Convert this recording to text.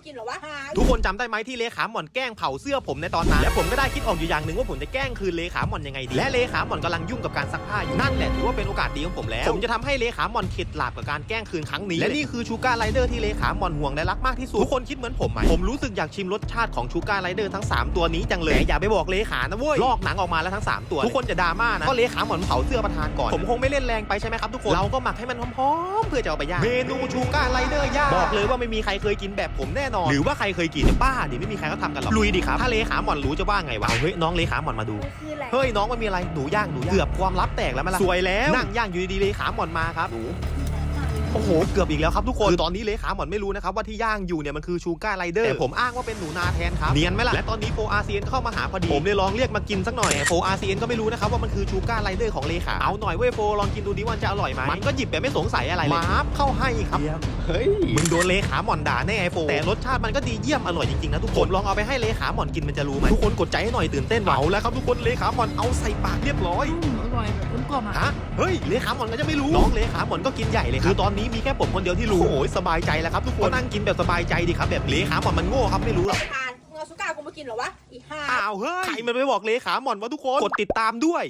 มากินเหรอวะหาทุกคนจำได้ไหมที่เลขาหม่อนแกล้งเผาเสื้อผมในตอนนั้น และผมก็ได้คิดออกอยู่อย่างหนึ่งว่าผมจะแกล้งคืนเลขาหม่อนยังไงดี และเลขาหม่อนกำลังยุ่งกับการซักผ้าอยู่นั่นแหละถือว่าเป็นโอกาสดีของผมแล้ว ผมจะทำให้เลขาหม่อนเข็ดหลาบกับการแกล้งคืนครั้งนี้ และนี่คือชูการ์ไรเดอร์ที่เลขาหม่อนห่วงและรักมากที่สุด ทุกคนคิดเหมือนผมไหมผมรู้สึกอยากชิมรสชาติของชูการ์ไรเดอร์ทั้งสามตัวนี้จังเลยแต่อย่าไปบอกเลขานะเว้ยลอกหนังออกมาแล้วทั้งสามตัวทุกคนจะดราม่านะก็เลขาหม่อนเผาเสื้อประธานก่อนผมคงไม่เล่นแรงไปใช่ไหมครับทุกคนเราก็หมักให้มันหอมๆเพื่อจะเอาไปย่างเมนูชูการ์ไรเดอร์ย่างบอกเลยว่าไม่มีใครเคยกินแบบผมแน่นอน หรือว่าใครเคยกินจะบ้าดิไม่มีใครเขาทำกันหรอกลุยดิครับถ้าเลขาหม่อนรู้จะว่าไงวะเอาเฮ้ยน้องเลขาหม่อนมาดูมันคืออะไรเฮ้ยน้องมันมีอะไรหนูย่างหนูย่างเกือบความลับแตกแล้วไหมล่ะสวยแล้วนั่งย่างอยู่ดีๆเลขาหม่อนมาครับหนู โอ้โห เกือบอีกแล้วครับทุกคน คือตอนนี้เลขาหมอนไม่รู้นะครับว่าที่ย่างอยู่เนี่ยมันคือชูการ์ไรเดอร์แต่ผมอ้างว่าเป็นหนูนาแทนครับเนียนไหมล่ะและตอนนี้โฟอาเซียนเข้ามาหาพอดีผมเลยลองเรียกมากินสักหน่อยแต่โฟอาเซียนก็ไม่รู้นะครับว่ามันคือชูการ์ไรเดอร์ของเลขาเอาหน่อยเว้ยโฟลองกินดูดิว่าจะอร่อยไหมมันก็หยิบแบบไม่สงสัยอะไรเลยมาบเข้าให้ครับเฮ้ยมึงโดนเลขาหม่อนด่าแน่ไอโฟแต่รสชาติมันก็ดีเยี่ยมอร่อยจริงๆนะทุกคนลองเอาไปให้เลขาหม่อนกินมันจะรู้ไหมทุกคนกดใจให้หน่อยตื่นเต้นว่ะเอาแล้วครับทุกคนเลขาหม่อนเอาใส่ปากเรียบร้อยอร่อยแบบกลมกล่อมอะฮะเฮ้ยเลขาหมอนก็จะไม่รู้น้องเลขาหมอนก็กินใหญ่เลยคือตอนนี้มีแค่ผมคนเดียวที่รู้ โอ้ยสบายใจแล้วครับทุกคนนั่งกินแบบสบายใจดีครับแบบเลขาหมอนมันโง่ครับไม่รู้หรอกทานมึงเอาสุก้ากูมากินเหรอวะอีห่าอ้าวเฮ้ยใครมันไปบอกเลขาหมอนวะทุกคนกดติดตามด้วย